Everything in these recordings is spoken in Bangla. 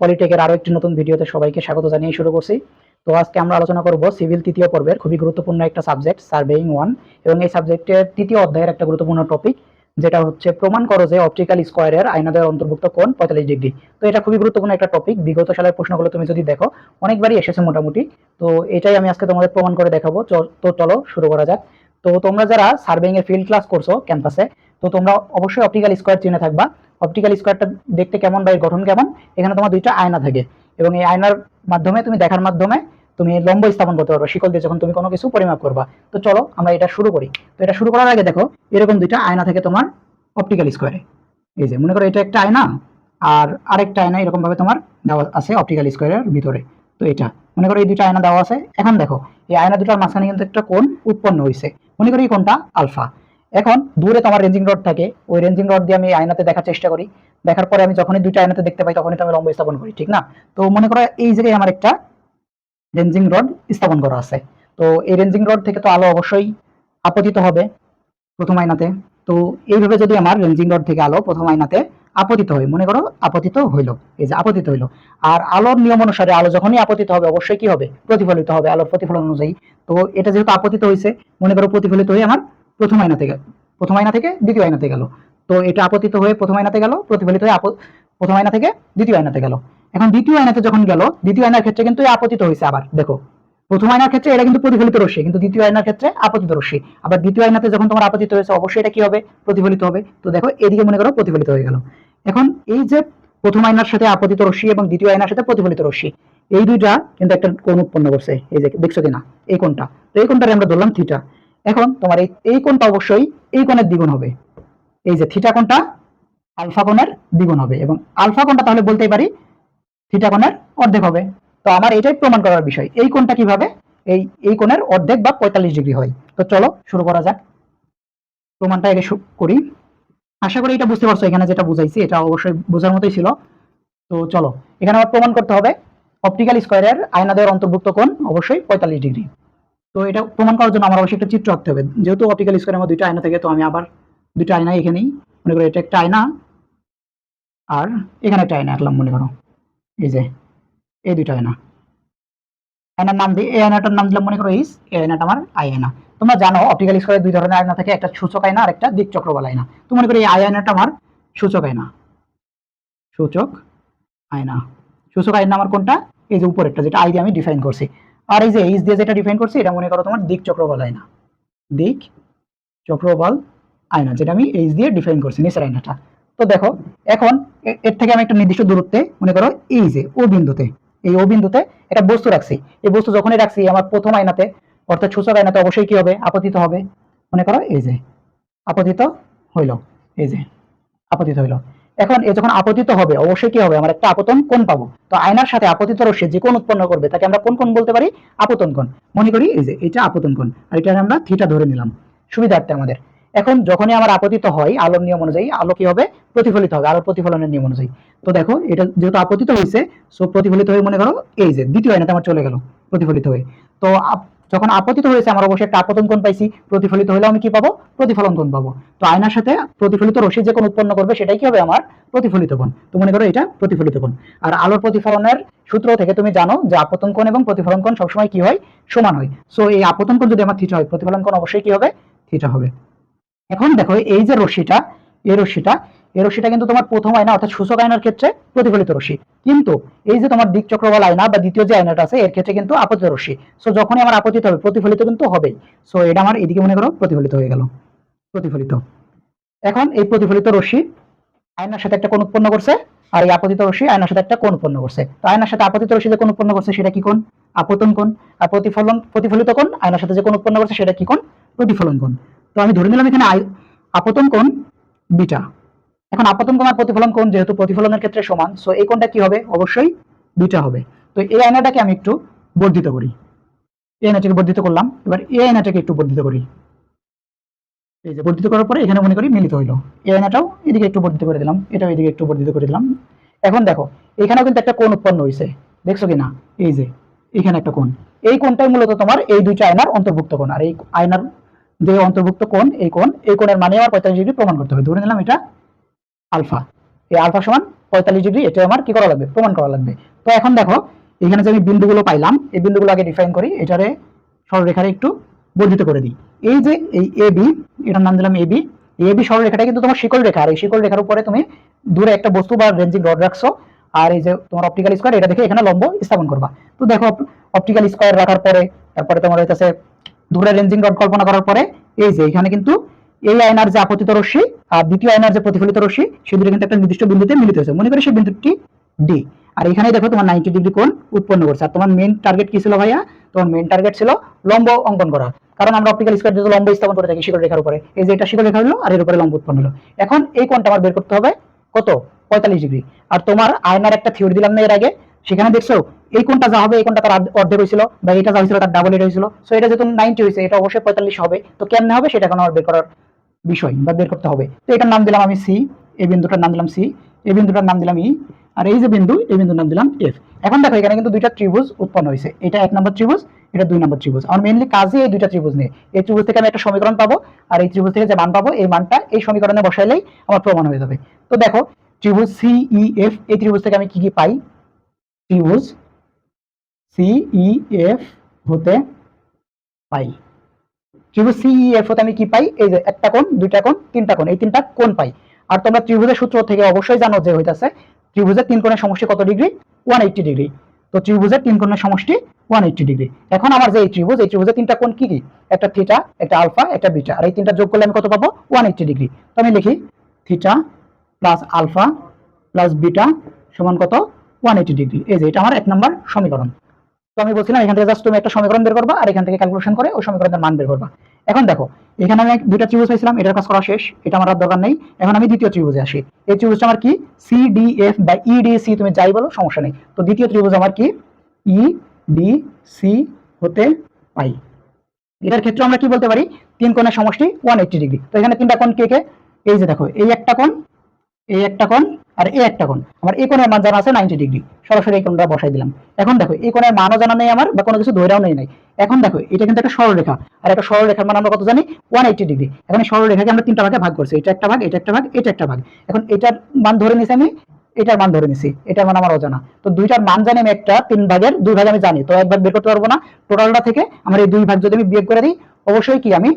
পলিটেকের আরও একটি নতুন ভিডিওতে সবাইকে স্বাগত জানিয়ে শুরু করছি। তো আজকে আমরা আলোচনা করব সিভিল তৃতীয় পর্বের খুবই গুরুত্বপূর্ণ একটা সাবজেক্ট সার্ভেইং ওয়ান এবং এই সাবজেক্টের তৃতীয় অধ্যায়ের একটা গুরুত্বপূর্ণ টপিক যেটা হচ্ছে প্রমাণ করো যে অপটিক্যাল স্কোয়ারের আয়নাদের অন্তর্ভুক্ত কোণ পঁয়তাল্লিশ ডিগ্রি। তো এটা খুবই গুরুত্বপূর্ণ একটা টপিক বিগত সালের প্রশ্নগুলো তুমি যদি দেখো, অনেকবারই এসেছে মোটামুটি। তো এটাই আমি আজকে তোমাদের প্রমাণ করে দেখাবো। তো চলো শুরু করা যাক। তো তোমরা যারা সার্ভেইং এর ফিল্ড ক্লাস করছ ক্যাম্পাসে তো তোমরা অবশ্যই অপটিক্যাল স্কোয়ার চিনে থাকবা। অপটিক্যাল স্কোয়ারটা দেখতে কেমন বা এর গঠন কেমন, এখানে তোমার দুইটা আয়না থাকে। এবং এই আয়নার মাধ্যমে, তুমি দেখার মাধ্যমে, তুমি লম্ব স্থাপন করতে পারবে। শিকল দিয়ে যখন তুমি কোনো কিছু পরিমাপ করবা। তো চলো, আমরা এটা শুরু করি। তো এটা শুরু করার আগে দেখো, এরকম দুইটা আয়না থাকে তোমার অপটিক্যাল স্কোয়ারে এই যে, মনে করো এটা একটা আয়না, আর আরেকটা আয়না এরকম ভাবে তোমার দেওয়া আছে অপটিক্যাল স্কোয়ারের ভিতরে। তো এটা, মনে করো এই দুইটা আয়না দেওয়া আছে। এখন দেখো, এই আয়না দুটার মাঝখানে কিন্তু একটা কোণ উৎপন্ন হয়েছে মনে করি কোণটা আলফা। এখন দূরে তোমার রেঞ্জিং রড থাকে, ওই রেঞ্জিং রড দিয়ে আমি আয়নাতে দেখার চেষ্টা করি। দেখার পরে আমি যখনই দুইটা আয়নাতে দেখতে পাই, তখনই তো আমি লম্ব স্থাপন করি, ঠিক না? তো মনে করো এই জায়গায় আমার একটা রেঞ্জিং রড স্থাপন করা আছে। তো এই রেঞ্জিং রড থেকে তো আলো অবশ্যই আপতিত হবে প্রথম আয়নাতে। তো এইভাবে যদি আমার রেঞ্জিং রড থেকে আলো প্রথম আয়নাতে আপতিত হয়, মনে করো আপতিত হইল, এই যে আপতিত হইল। আর আলোর নিয়ম অনুসারে আলো যখনই আপতিত হবে, অবশ্যই কি হবে? প্রতিফলিত হবে আলোর প্রতিফলন অনুযায়ী। তো এটা যেহেতু আপতিত হয়েছে মনে করো প্রতিফলিত হয়ে আমার প্রথম আয়না থেকে, প্রথম আয়না থেকে দ্বিতীয় আয়নাতে গেল। তো এটা আপতিত হয়ে প্রথম আয়নাতে গেল, প্রতিফলিত হয়ে প্রথম আয়না থেকে দ্বিতীয় আয়নাতে গেল। এখন দ্বিতীয় আয়নাতে যখন গেল, দ্বিতীয় আয়নার ক্ষেত্রে কিন্তু আপতিত হয়েছে আবার, দেখো। প্রথম আয়নার ক্ষেত্রে এটা কিন্তু প্রতিফলিত রশ্মি, কিন্তু দ্বিতীয় আয়নার ক্ষেত্রে আপতিত রশ্মি। আবার দ্বিতীয় আয়নাতে যখন তোমার আপতিত হয়েছে, অবশ্যই এটা কি হবে? প্রতিফলিত হবে। তো দেখো, এদিকে মনে করো প্রতিফলিত হয়ে গেল। এখন এই যে প্রথম আয়নার সাথে আপতিত রশ্মি এবং দ্বিতীয় আয়নার সাথে প্রতিফলিত রশ্মি, এই দুইটা কিন্তু একটা কোণ উৎপন্ন করছে। এই যে দেখছ কিনা? এই কোণটা। তো এই কোণটারে আমরা ধরলাম থিটা এখন তোমার এই এই কোণটা অবশ্যই এই কোণের দ্বিগুণ হবে। এই যে থিটা কোণটা আলফা কোণের দ্বিগুণ হবে এবং আলফা কোণটা তাহলে বলতেই পারি থিটা কোণের অর্ধেক হবে। তো আমার এটাই প্রমাণ করার বিষয়। এই কোণটা কীভাবে? এই এই কোণের অর্ধেক বা পঁয়তাল্লিশ ডিগ্রি হয়। তো চলো শুরু করা যাক। প্রমাণটা আগে করি। আশা করি এটা বুঝতে পারছ এখানে যেটা বুঝাইছি, এটা অবশ্যই বোঝার মতোই ছিল। তো চলো, এখানে আমার প্রমাণ করতে হবে। অপটিক্যাল স্কোয়ারের আয়নাদের অন্তর্ভুক্ত কোণ অবশ্যই পঁয়তাল্লিশ ডিগ্রি। তো এটা প্রমাণ করার জন্য আমার অবশ্যই একটা চিত্র আঁকতে হবে। যেহেতু অপটিক্যাল স্কোয়ারের আমার দুইটা আয়না থাকে, তো আমি আবার দুইটা আয়না এখানেই, মনে করো এটা একটা আয়না আর এখানে একটা আয়না আঁকলাম, মনে করো। এই যে, এই দুইটা আয়না। আয়নার নাম দিই এই আয়নাটার নাম দিলাম, মনে করো ইস এই আয়নাটা আমার আই আয়না। তোমরা জানো অপটিক্যাল স্কোয়ারে দুই ধরনের আয়না থাকে, একটা সূচক আয়না আর একটা দিক চক্রবাল আয়না। তো মনে করি এই আই আয়নাটা আমার সূচক আয়না। সূচক আয়না। সূচক আয়না আমার কোনটা? এই যে উপরেরটা, যেটা আই দিয়ে আমি ডিফাইন করছি। আর এই যে এইচ দিয়ে যেটা ডিফাইন করছি, এটা মনে করো তোমার দিক চক্রবাল আয়না। দিক চক্রবাল আয়না, যেটা আমি এইচ দিয়ে ডিফাইন করছি নিচের আয়নাটা। তো দেখো, এখন এর থেকে আমি একটা নির্দিষ্ট দূরত্বে, মনে করো এই যে ও বিন্দুতে, এই ও বিন্দুতে একটা বস্তু রাখছি। এই বস্তু যখনই রাখছি, আমার প্রথম আয়নাতে, অর্থাৎ সূচক আয়নাতে অবশ্যই কি হবে? আপতিত হবে। মনে করো এই যে, আপতিত হইল, এই যে, আপতিত হইল। এখন এ যখন আপতিত হবে, অবশ্যই কি হবে? আমার একটা আপতন কোণ পাবো। তো আয়নার সাথে আপতিত রশ্মি যে কোণ উৎপন্ন করবে, তাকে আমরা কোন কোণ বলতে পারি? আপতন কোণ। মনে করি এই যে, এটা আপতন কোণ। আর এটা আমরা থিটা ধরে নিলাম। সুবিধার্থে আমাদের। এখন যখনই আমার আপতিত হয় আলোর নিয়ম অনুযায়ী আলো কি হবে? প্রতিফলিত হবে, আলোর প্রতিফলনের নিয়ম অনুযায়ী। তো দেখো, এটা যেহেতু আপতিত হয়েছে সো প্রতিফলিত হয়ে মনে করো এই যে, দ্বিতীয় আয়নাতে আমার চলে গেল, প্রতিফলিত হয়ে। তো যখন আপতিত হয়েছে আমার অবশ্যই একটা আপতন কোণ পাইছি, প্রতিফলিত হলে আমি কি পাবো? প্রতিফলন কোণ পাবো। তো আয়নার সাথে প্রতিফলিত রশ্মি যে কোণ উৎপন্ন করবে, সেটাই কি হবে আমার? প্রতিফলিত কোণ তো মনে করো এটা প্রতিফলিত কোণ আর আলোর প্রতিফলনের সূত্র থেকে তুমি জানো যে আপতন কোণ এবং প্রতিফলন কোণ সবসময় কি হয়? সমান হয়। সো এই আপতন কোণ যদি আমার থিটা হয়, প্রতিফলন কোণ অবশ্যই কি হবে? থিটা হবে। এখন দেখো, এই যে রশ্মিটা, এই রশ্মিটা এই রশ্মিটা কিন্তু তোমার প্রথম আয়না, অর্থাৎ সূচক আয়নার ক্ষেত্রে প্রতিফলিত রশ্মি। কিন্তু এই যে তোমার দিক চক্রবাল আয়না বা দ্বিতীয় যে আয়নাটা আছে, এর ক্ষেত্রে কিন্তু আপতিত রশ্মি। সো যখনই আমার আপতিত হবে, প্রতিফলিত কিন্তু হবেই। সো এটা আমার এদিকে মনে করো প্রতিফলিত হয়ে গেল। প্রতিফলিত। এখন এই প্রতিফলিত রশ্মি আয়নার সাথে একটা কোণ উৎপন্ন করছে, আর এই আপতিত রশ্মি আয়নার সাথে একটা কোণ উৎপন্ন করছে। তো আয়নার সাথে আপতিত রশ্মি যে কোণ উৎপন্ন করছে, সেটা কি কোণ? আপতন কোণ। আর প্রতিফলন, প্রতিফলিত কোণ আয়নার সাথে যে কোণ উৎপন্ন করছে, সেটা কি কোণ? প্রতিফলন কোণ। তো আমি ধরে নিলাম এখানে আপতন কোণ বিটা। এখন আপতন কোণ আর প্রতিফলন কোণ যেহেতু প্রতিফলনের ক্ষেত্রে সমান সো এই কোণটা কি হবে? অবশ্যই বিটা হবে। তো এই আয়নাটাকে আমি একটু বর্ধিত করি। এই আয়নাটাকে বর্ধিত করলাম। এবার এই আয়নাটাকে একটু বর্ধিত করি। এই যে বর্ধিত করার পরে এখানে মনে করি মিলিত হইল। এই আয়নাটাও এদিকে একটু বর্ধিত করে দিলাম, এটাও এদিকে একটু বর্ধিত করে দিলাম। এখন দেখো, এখানেও কিন্তু একটা কোণ উৎপন্ন হয়েছে দেখছ কি না এই যে, এখানে একটা কোণ। এই কোণটাই মূলত তোমার এই দুইটা আয়নার অন্তর্ভুক্ত কোণ। আর এই আয়নার যে অন্তর্ভুক্ত কোণ, এই কোণ, এই কোণের মানে আমার পঁয়তাল্লিশ ডিগ্রি প্রমাণ করতে হবে। ধরে নিলাম এটা আলফা। এই আলফা সমান পঁয়তাল্লিশ ডিগ্রি এটা আমার কি করা লাগবে? প্রমাণ করা লাগবে। তো এখন দেখো, এখানে যে আমি বিন্দুগুলো পাইলাম, এই বিন্দুগুলো আগে ডিফাইন করি, এটারে সরলরেখারে একটু বর্ধিত করে দিই। এই যে এই এ বি এটার নাম দিলাম এ বি এ বি সরলরেখাটা কিন্তু তোমার শিকল রেখা, আর এই শিকল রেখার উপরে তুমি দূরে একটা বস্তু বা রেঞ্জিং রড রাখছো, আর এই যে তোমার অপটিক্যাল স্কোয়ার এটা দেখে এখানে লম্ব স্থাপন করবা। তো দেখো অপটিক্যাল স্কোয়ার রাখার পরে, তারপরে তোমার হইতেছে দূরে রেঞ্জিং রড কল্পনা করার পরে, এই যে এখানে কিন্তু এই আয়নার যে আপতিত রশ্মি আর দ্বিতীয় আয়নার যে প্রতিফলিত রশ্মি দুটো কিন্তু একটা নির্দিষ্ট বিন্দুতে মিলিত হয়েছে। মনে করি সেই বিন্দুটি ডি আর এখানে দেখো তোমার নাইনটি ডিগ্রি কোণ উৎপন্ন করছে। আর তোমার মেন টার্গেট কি ছিল ভাইয়া? তোমার মেন টার্গেট ছিল লম্ব অঙ্কন করা। কারণ আমরা অপটিক্যাল স্কোয়ার যদি লম্ব স্থাপন করে থাকি, শিকড় রেখার উপরে। এই যে এটা শিকড় রেখা হলো আর এর উপরে লম্ব উৎপন্ন হলো। এখন এই কোণটা আমার বের করতে হবে কত? পঁয়তাল্লিশ ডিগ্রি আর তোমার আয়নার একটা থিওরি দিলাম না এর আগে। সেখানে দেখছ, এই কোনটা যা হবে, এই কোনটা তার অর্ধেক হয়েছিল বা এটা যা হয়েছিল তার ডাবল এটা হয়েছিল। সো এটা যেহেতু নাইনটি হয়েছে, এটা অবশ্যই পঁয়তাল্লিশ হবে। তো কেমনে হবে? সেটা এখন আমার বের করার বিষয় বা বের করতে হবে। তো এটার নাম দিলাম আমি সি এই বিন্দুটার নাম দিলাম সি এই বিন্দুটার নাম দিলাম ই আর এই যে বিন্দু, এই বিন্দুর নাম দিলাম এফ এখন দেখো, এখানে কিন্তু দুইটা ত্রিভুজ উৎপন্ন হয়েছে। এটা এক নম্বর ত্রিভুজ, এটা দুই নম্বর ত্রিভুজ। আমার মেইনলি কাজে এই দুইটা ত্রিভুজ নিয়ে। এই ত্রিভুজ থেকে আমি একটা সমীকরণ পাবো, আর এই ত্রিভুজ থেকে যে মান পাবো, এই মানটা এই সমীকরণে বসাইলেই আমার প্রমাণ হয়ে যাবে। তো দেখো, ত্রিভুজ সি ই এফ এই ত্রিভুজ থেকে আমি কি কি পাই? ত্রিভুজ সি ই এফ হতে পাই। ত্রিভুজ সিইএফ হতে আমি কি পাই? এই যে একটা কোণ, দুইটা কোণ, তিনটা কোণ, এই তিনটা কোণ পাই। আর তোমরা ত্রিভুজের সূত্র থেকে অবশ্যই জানো যে হইতাছে, ত্রিভুজের তিন কোণের সমষ্টি কত ডিগ্রি? One eighty degree. তো ত্রিভুজের তিন কোণের সমষ্টি ওয়ান এইট্টি ডিগ্রি। এখন আমার যে এই ত্রিভুজ, এই ত্রিভুজের তিনটা কোণ কি কি? একটা থিটা একটা আলফা একটা বিটা আর এই তিনটা যোগ করলে আমি কত পাবো? One eighty degree. তো আমি লিখি theta plus alpha plus beta সমান কত? One eighty degree. এই যে এটা আমার এক নম্বর সমীকরণ। তো আমি বলছিলাম, এখান থেকে জাস্ট তুমি একটা সমীকরণ বের করবা আর এখান থেকে ক্যালকুলেশন করে ওই সমীকরণের মান বের করবা। এখন দেখো, এখানে আমি দুইটা ত্রিভুজ পাইছিলাম, এটার কাজ করা শেষ, এটা আমার আর দরকার নেই। এখন আমি দ্বিতীয় ত্রিভুজে আসি। এই ত্রিভুজটা আমার কি? সি ডি এফ বা ই ডি সি তুমি যাই বলো, সমস্যা নেই। তো দ্বিতীয় ত্রিভুজ আমার কি? ই ডি সি হতে পাই। এটার ক্ষেত্রে আমরা কি বলতে পারি? তিন কোণের সমষ্টি ওয়ান এইট্টি ডিগ্রি তো এখানে তিনটা কোণ কে কে? এই যে দেখো, এই একটা কোণ, এই একটা কোণ আর এই একটা কোণ। আমার এই কোণের মান জানা আছে নাইনটি ডিগ্রি সরাসরি এই কোণটা বসাই দিলাম। এখন দেখো এই কোণের মানও জানা নেই আমার বা কোনো কিছু ধৈরাও নেই নাই। এখন দেখো, এটা কিন্তু একটা সরলরেখা। আর একটা সরলরেখার মান আমরা কত জানি? ওয়ান এইটটি ডিগ্রি এখন এই সরলরেখাকে আমরা তিনটা ভাগে ভাগ করছি। এটা একটা ভাগ, এটা একটা ভাগ, এটা একটা ভাগ। এখন এটার মান ধরে নিছি আমি, এটার মান ধরে নিছি। এটার মান আমার অজানা। তো দুইটার মান জানি আমি একটা, তিন ভাগের দুই ভাগ আমি জানি। তো এক ভাগ বের করতে পারব না। টোটালটা থেকে আমার এই দুই ভাগ যদি আমি বিয়োগ করে দিই, অবশ্যই কি আমি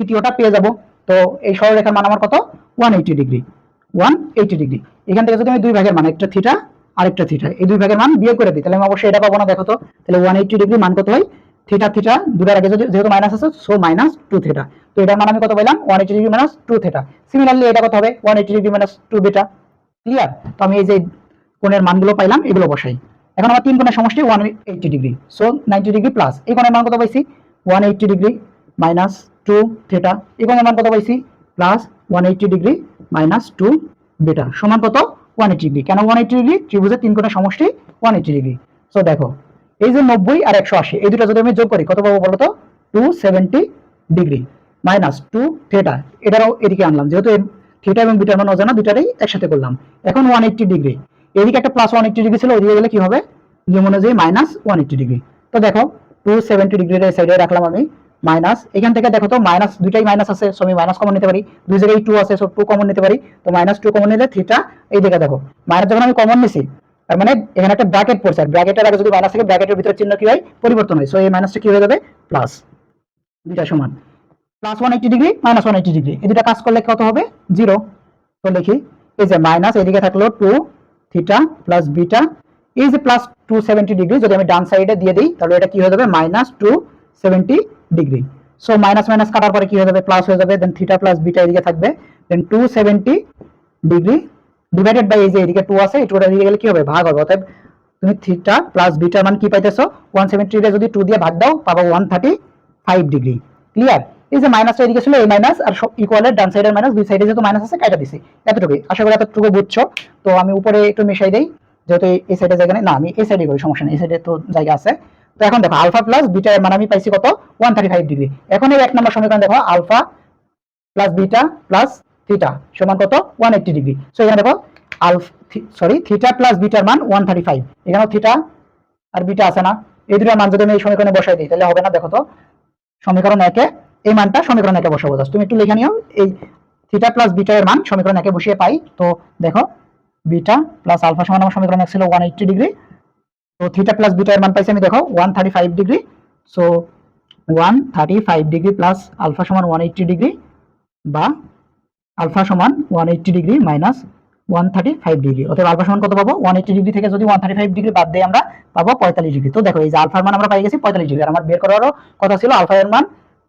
তৃতীয়টা পেয়ে যাব। তো এই সরলরেখার মান আমার কত? One eighty degree one eighty degree এখান থেকে যদি আমি দুই ভাগের মান, একটা থিটা আরেকটা থিটা এই দুই ভাগের মান বিয়োগ করে দিই, তাহলে আমি অবশ্যই এটা পাবো না, দেখো তো। তাহলে ওয়ান এইটি ডিগ্রি মান কত হয়? থিটা থিটা দুটার আগে যদি যেহেতু মাইনাস আছে সো মাইনাস টু থিটা তো এটার মান আমি কত পেলাম one eighty degree minus two theta similarly এটা কত হবে? One eighty degree minus two beta clear তো আমি এই যে কোণের মানগুলো পাইলাম, এগুলো বসাই। এখন আমার তিন কোণের সমষ্টি one eighty degree so ninety degree plus এই কোণের মান কত পাইছি? One eighty degree minus two theta এই কোণের মান কত পাইছি? Plus one eighty degree minus two beta সমান কত? ওয়ান এইটি ডিগ্রি কেন ওয়ান এইটি ডিগ্রি ত্রিভুজের তিন কোণের সমষ্টি ওয়ান এইটি ডিগ্রি সো দেখো, এই যে নব্বই আর একশো আশি, এই দুটো যদি আমি যোগ করি, কত পাবো বলো তো? Two seventy degree minus two theta এটারও এদিকে আনলাম, যেহেতু থিটা এবং বিটার মান অজানা দুটারই একসাথে করলাম। এখন ওয়ান এইটটি ডিগ্রি এদিকে একটা প্লাস ওয়ান এইটটি ডিগ্রি ছিল ওইদিকে গেলে কি হবে? নিয়ম অনুযায়ী মাইনাস ওয়ান এইটটি ডিগ্রি তো দেখো টু সেভেন্টি ডিগ্রির সাইডে রাখলাম আমি। মাইনাস, এখান থেকে দেখো তো মাইনাস দুইটাই মাইনাস আছে সো আমি মাইনাস কমন নিতে পারি। দুই জায়গায় টু আছে সো টু কমন নিতে পারি। তো মাইনাস টু কমন নিলে থিটা এই দিকে দেখো। মাইনাস যখন আমি কমন নিছি, তার মানে এখানে একটা ব্র্যাকেট পড়ছে, আর ব্র্যাকেটের আগে যদি মাইনাস থাকে ব্র্যাকেটের ভিতরে চিহ্ন কি হয়? পরিবর্তন হয়। সো এই মাইনাসটা কি হয়ে যাবে? প্লাস দুইটা সমান। Plus one eighty degree minus one eighty degree এই দুটা কাজ করলে কত হবে? জিরো তো লিখি, এই যে মাইনাস এদিকে থাকল টু থিটা প্লাস বিটা এই যে প্লাস টু সেভেন্টি ডিগ্রি যদি আমি ডান সাইডে দিয়ে দিই, তাহলে এটা কি হয়ে যাবে? Minus two seventy degree so minus minus কাটার পরে কি হয়ে যাবে? প্লাস হয়ে যাবে দেন থিটা প্লাস বিটা এদিকে থাকবে। Then two seventy degree divided by এই যে এদিকে টু আছে টুটা দিয়ে গেলে কি হবে? ভাগ হবে। অতএব তুমি থিটা প্লাস বিটার মান কি পাইতেছো? ওয়ান সেভেন্টি যদি টু দিয়ে ভাগ দাও, পাবো one thirty five degree clear এই যে মাইনাসটা এদিকে ছিল, এই মাইনাস আর ইকুয়ালের ডান সাইডের মাইনাস দুই সাইডে যেহেতু মাইনাস আছে, কাটা দিছি। এতটুকুই। আশা করি এতটুকু বুঝছ। তো আমি উপরে একটু মিশাই দেই, যেহেতু এই সাইডে জায়গা নেই। না, আমি এই সাইডে করি, সমস্যা নেই। এই সাইডে তো জায়গা আছে। তো এখন দেখো আলফা প্লাস বিটা মান আমি পাইছি কত? ওয়ান থার্টি ফাইভ ডিগ্রি এখন এই এক নম্বর সমীকরণ দেখো alpha plus beta plus theta সমান কত? ওয়ান এইট্টি ডিগ্রি সো এখানে দেখো আলফ সরি থিটা প্লাস বিটার মান ওয়ান থার্টি ফাইভ এখানেও থিটা আর বিটা আছে না। এই দুটার মান যদি আমি এই সমীকরণে বসাই দিই, তাহলে হবে না, দেখো তো। সমীকরণ একে, এই মানটা সমীকরণ একে বসাবো। জাস্ট তুমি একটু লিখে নিও, এই থিটা প্লাস বিটা এর মান সমীকরণ একে বসিয়ে পাই। তো দেখো বিটা প্লাস আলফা সমান আমার সমীকরণ এক ছিল ওয়ান এইট্টি ডিগ্রি তো থিটা প্লাস বিটা এর মান পাইছি আমি, দেখো one thirty five degree so one thirty five degree plus alpha সমান ওয়ান এইট্টি ডিগ্রি বা আলফা সমান one eighty degree minus one thirty five degree অতএব আলফা সমান কত পাবো? ওয়ান এইট্টি ডিগ্রি থেকে যদি ওয়ান থার্টি ফাইভ ডিগ্রি বাদ দিয়ে আমরা পাবো পঁয়তাল্লিশ ডিগ্রি তো দেখো, এই যে আলফার মান আমরা পাই গেছি পঁয়তাল্লিশ ডিগ্রি আর আমার বের করারও কথা ছিল আলফা এর মান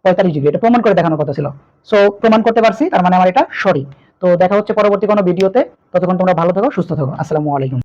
পঁয়তাল্লিশ ডিগ্রি এটা প্রমাণ করে দেখানোর কথা ছিল। সো প্রমাণ করতে পারছি, তার মানে আমার এটা সঠিক তো দেখা হচ্ছে পরবর্তী কোনো ভিডিওতে ততক্ষণ তোমরা ভালো থাকো, সুস্থ থাকো। আসসালামু আলাইকুম।